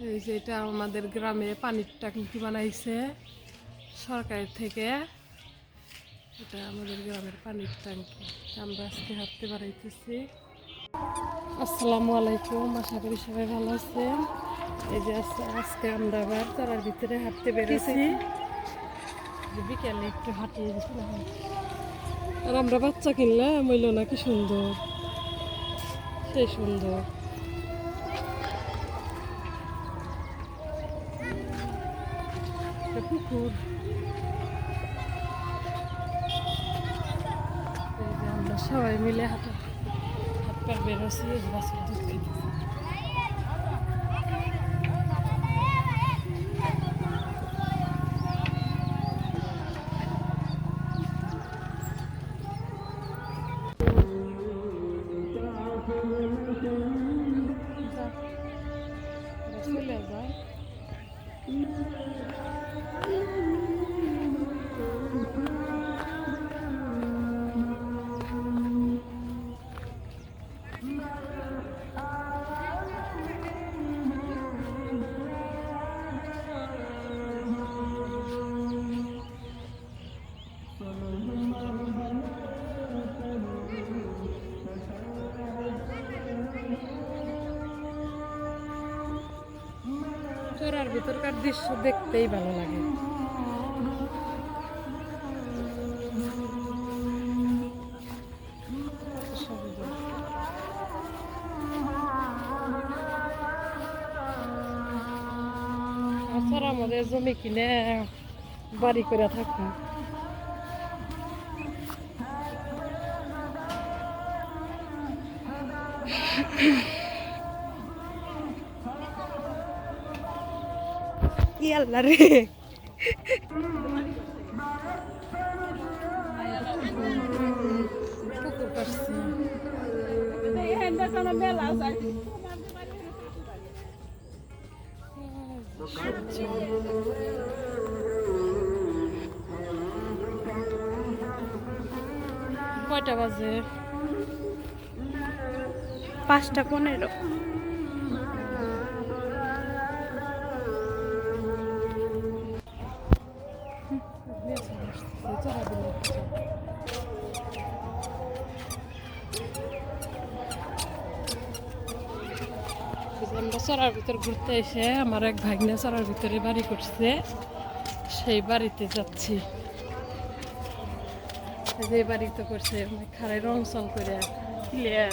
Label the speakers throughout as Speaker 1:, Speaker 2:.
Speaker 1: এই যে এটা আমাদের গ্রামে পানির ট্যাঙ্কি বানাইছে সরকারের থেকে। এটা আমাদের গ্রামের পানির ট্যাঙ্কি। আমরা আজকে হাঁটতে বাড়াইতেছি আসসালামু আলাইকুম, আশা করি সবাই ভালো আছেন। এই যে আজকে- আমরা আবার তারার ভিতরে হাঁটতে বেরোছি যে বিকেলে একটু হাঁটিয়ে আর আমরা বাচ্চা কিনলাম মইল না কি সুন্দর। সেই সুন্দর। পুকুর আমরা সবাই মিলে হাত বেরোছি এই যে বাছুর দুধ খেতেছি চলে যায় চোরার ভিতরকার দৃশ্য দেখতেই ভালো লাগে। আমাদের জমি কিনে বাড়ি করে থাকি।
Speaker 2: ইয়াল্লা রে
Speaker 1: পুকুর কাটছি কয়টা বাজে?
Speaker 2: পাঁচটা পনেরো।
Speaker 1: চড়ার ভিতর ঘুরতে এসে আমার এক ভাগ্নে চড়ার ভিতরে বাড়ি করছে। সেই বাড়িতে যাচ্ছি। যে বাড়িতে করছে খারাই রং চং করে ক্লিয়ার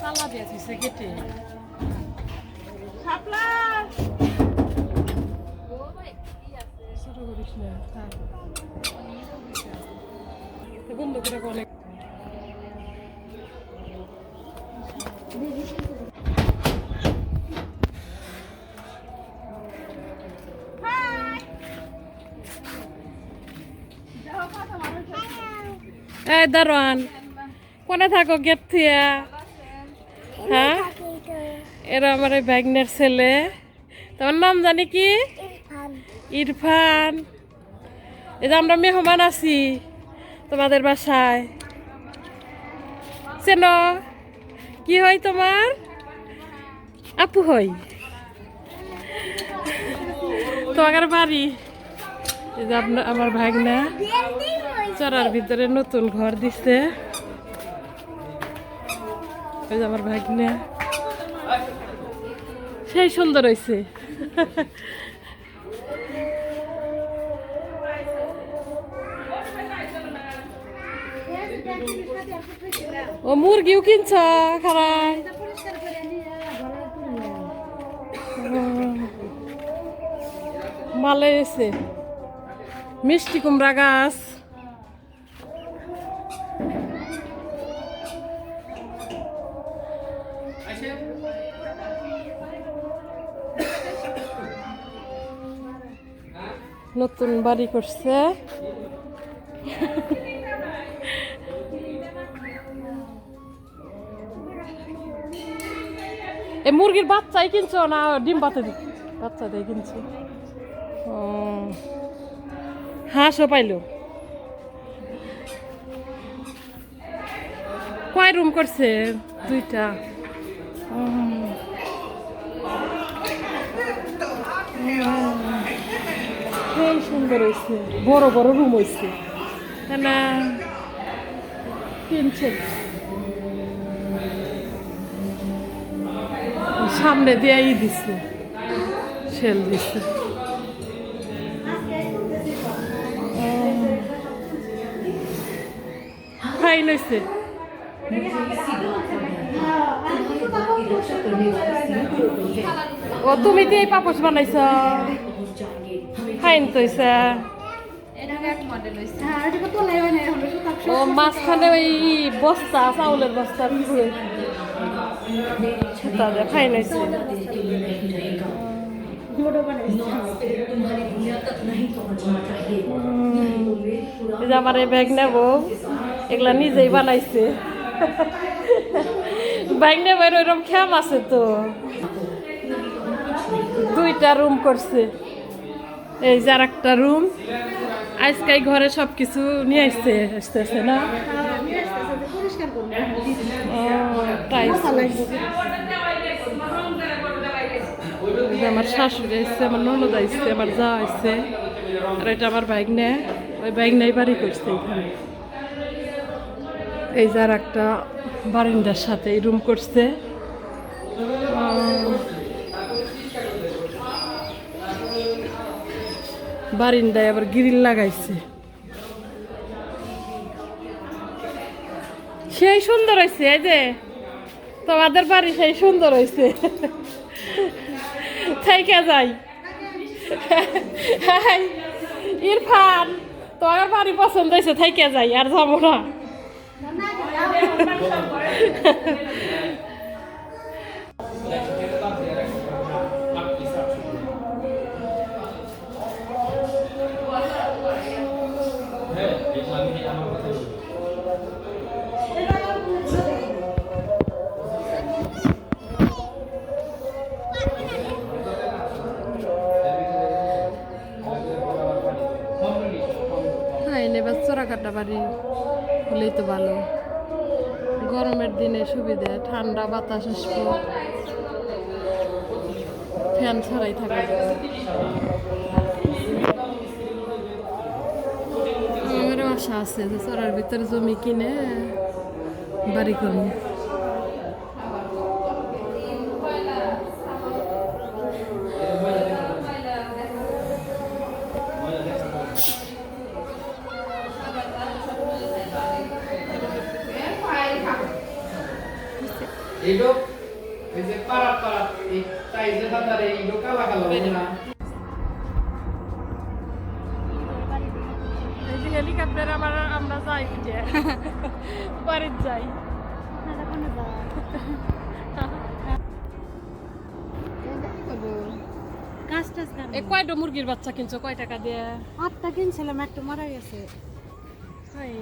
Speaker 1: তালা দিয়ে দিছে কেটে বন্ধ করে অনেক এই দারোয়ান কোনে থাকো গেট থিয়া হ্যাঁ? এরা আমার এই ব্যাগনের ছেলে। তোমার নাম জানি কি? ইরফান। এই যে আমরা মেহমান আছি তোমাদের বাসায়। চেন কি হয় তোমার? আপু হই। তোমার বাড়ি। এই যে আপনার আমার ভাগনা। চড়ার ভিতরে নতুন ঘর দিছে। ওই আমার ভাগ্নে। সেই সুন্দর হয়েছে ও মুরগিও কিনছ? খারাই। ভালো হয়েছে মিষ্টি কুমড়া গাছ। নতুন বাড়ি করছে। এ মুরগির বাচ্চাই কিনছো না ডিম পাতে বাচ্চা দিয়ে কিনছো? হাঁসও পাইলো। কয় রুম করছে? দুইটা। সুন্দর হয়েছে বড় বড় রুম হয়েছে। না কিনছে সামনে দিয়ে ই দিছে শেল দিছে। ফাইন হয়েছে ও তুমি দিয়ে পাপস বানাইছ? ফাইন তো ও মাঝখানে ওই বস্তা চাউলের বস্তা পুরো। সেটা ফাইন হয়েছে আমার এই ব্যাগ নেব এগুলা নিজেই বানাইছে। ব্যাগ নেব ওইরকম খেয়াম আছে তো। দুইটা রুম করছে। এই যে একটা রুম আজকে ঘরে সব কিছু নিয়ে আসছে, আসতেছে না? আমার শাশুড়ি আসছে আমার ননদ আসছে আমার যা আসছে আর এটা আমার বাইক নেয় ওই বাইক নেই বাড়ি করছে এখানে। এই যে আর একটা বারিন্দার সাথে রুম করছে। বারিন্দায় আবার গ্রিল লাগাইছে। সেই সুন্দর হয়েছে এই যে তোমাদের বাড়ি সেই সুন্দর হয়েছে থেকে যাই। ইরফান, তোমার বাড়ি পছন্দ হয়েছে থেকে যাই, আর যাব না। হ্যাঁ কাটা বাড়ি হলেই তো ভালো। গরমের দিনে সুবিধে, ঠান্ডা, বাতাস আসব ফ্যান ছাড়াই থাকা যাবে আমারও আশা আছে যে চড়ার ভিতরে জমি কিনে বাড়ি করব।
Speaker 3: এইটো এই যে পারাত পারাত এই টাইজে থাকারে এইটো কালা কালা না।
Speaker 1: হেলিকপ্টার আমার আমরা যাই যে বাড়ির যাই।
Speaker 2: গাছ টাছ
Speaker 1: এ কয়টা মুরগির বাচ্চা কিনছো? কয় টাকা দিয়ে?
Speaker 2: আটটা কিনছিলাম একটা মারা গেছে।
Speaker 1: হাই,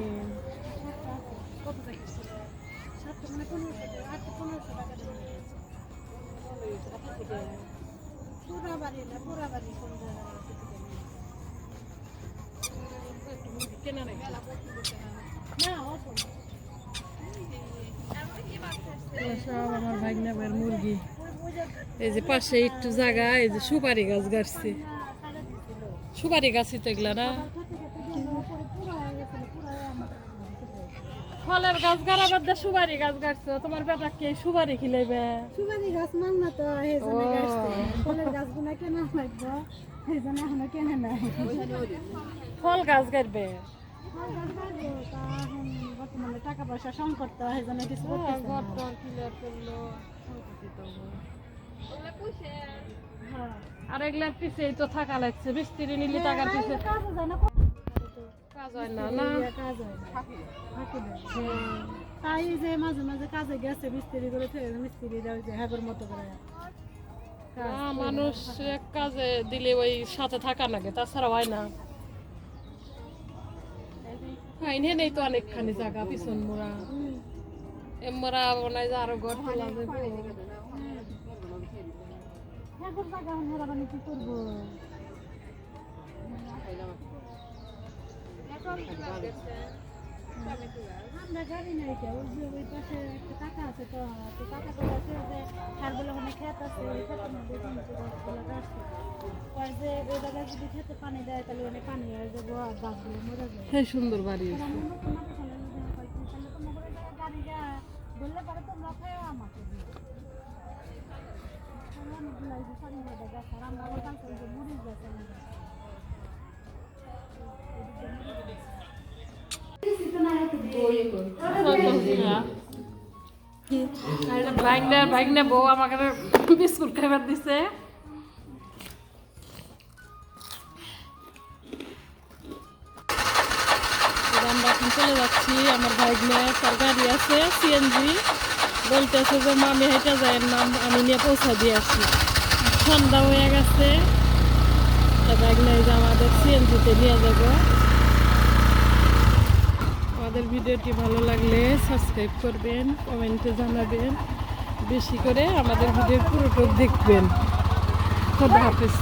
Speaker 1: সব আমার ভাগনা ভাইয়ের মুরগি। এই যে পাশে একটু জায়গা এই যে সুপারি গাছ গাছছে সুপারি গাছই তো এগুলা না। ফলের গাছ গাড়াবার দিয়ে সুপারি গাছ গাছছো তোমার বেটা কে সুপারি খিলাইবে?
Speaker 2: সুপারি গাছ মান না তো এই জন্য
Speaker 1: ও।
Speaker 2: গাছছে ফলের গাছগুলো কেনা লাগবে? এই জন্য এখনও কেনে নাই।
Speaker 1: ফল গাছ গাড়বে।
Speaker 2: বর্তমানে টাকা পয়সা সংকট তো এই জন্য কিছু
Speaker 1: হ্যাঁ,
Speaker 2: না।
Speaker 1: টর ক্লিয়ার করল।
Speaker 2: হ্যাঁ।
Speaker 1: আর এগুলার পিছেই তো থাকা লাগছে মিস্ত্রি নিলে টাকার পিছে
Speaker 2: কাজও যায় না,
Speaker 1: কাজ হয় না না
Speaker 2: কাজ হয় না। ফাঁকি দেয়। তাই যে মাঝে মাঝে কাজে গেছে মিস্ত্রি করে মিস্ত্রি দেওয়া যে হ্যাগর মতো করে
Speaker 1: মানুষ এক কাজে দিলে ওই সাথে থাকা লাগে তাছাড়া হয় না আইনে নেই তো অনেকখানি জায়গা পিছন মোড়া এ মোড়া বানাই যে আরও ঘর তোলা যাবে
Speaker 2: জায়গা কি করব আমরা গাড়ি নাই কেউ ওই পাশে একটা কাকা আছে তো কাকা আছে যে বলে ওখানে খেত আছে ওই যে যদি খেতে পানি দেয় তাহলে ওখানে পানি হয়ে যাব আর গাছগুলো মরে যাবে
Speaker 1: সেই সুন্দর বাড়ি
Speaker 2: হয়, গাড়িটা ধরলে পরে তোমরা খেয়ে আমাকে হয়ে আমরা যে মরিচ গাছ দেবো।
Speaker 1: ভাইগনা বউ আমাকে বিস্কুট খাইবার দিছে। চলে যাচ্ছি। আমার ভাইগনা তার গাড়ি আছে সিএনজি বলতেছে যে, মামি, হেঁটে যায় আমি নিয়ে পৌঁছা দিয়ে আসি। সন্ধ্যা হয়ে গেছে। ভাইগনা যে আমাদের সিএনজিতে নিয়ে যাব। আমাদের ভিডিওটি ভালো লাগলে সাবস্ক্রাইব করবেন, কমেন্টে জানাবেন। বেশি করে আমাদের ভিডিও পুরোটা দেখবেন। খুব হাফিজ।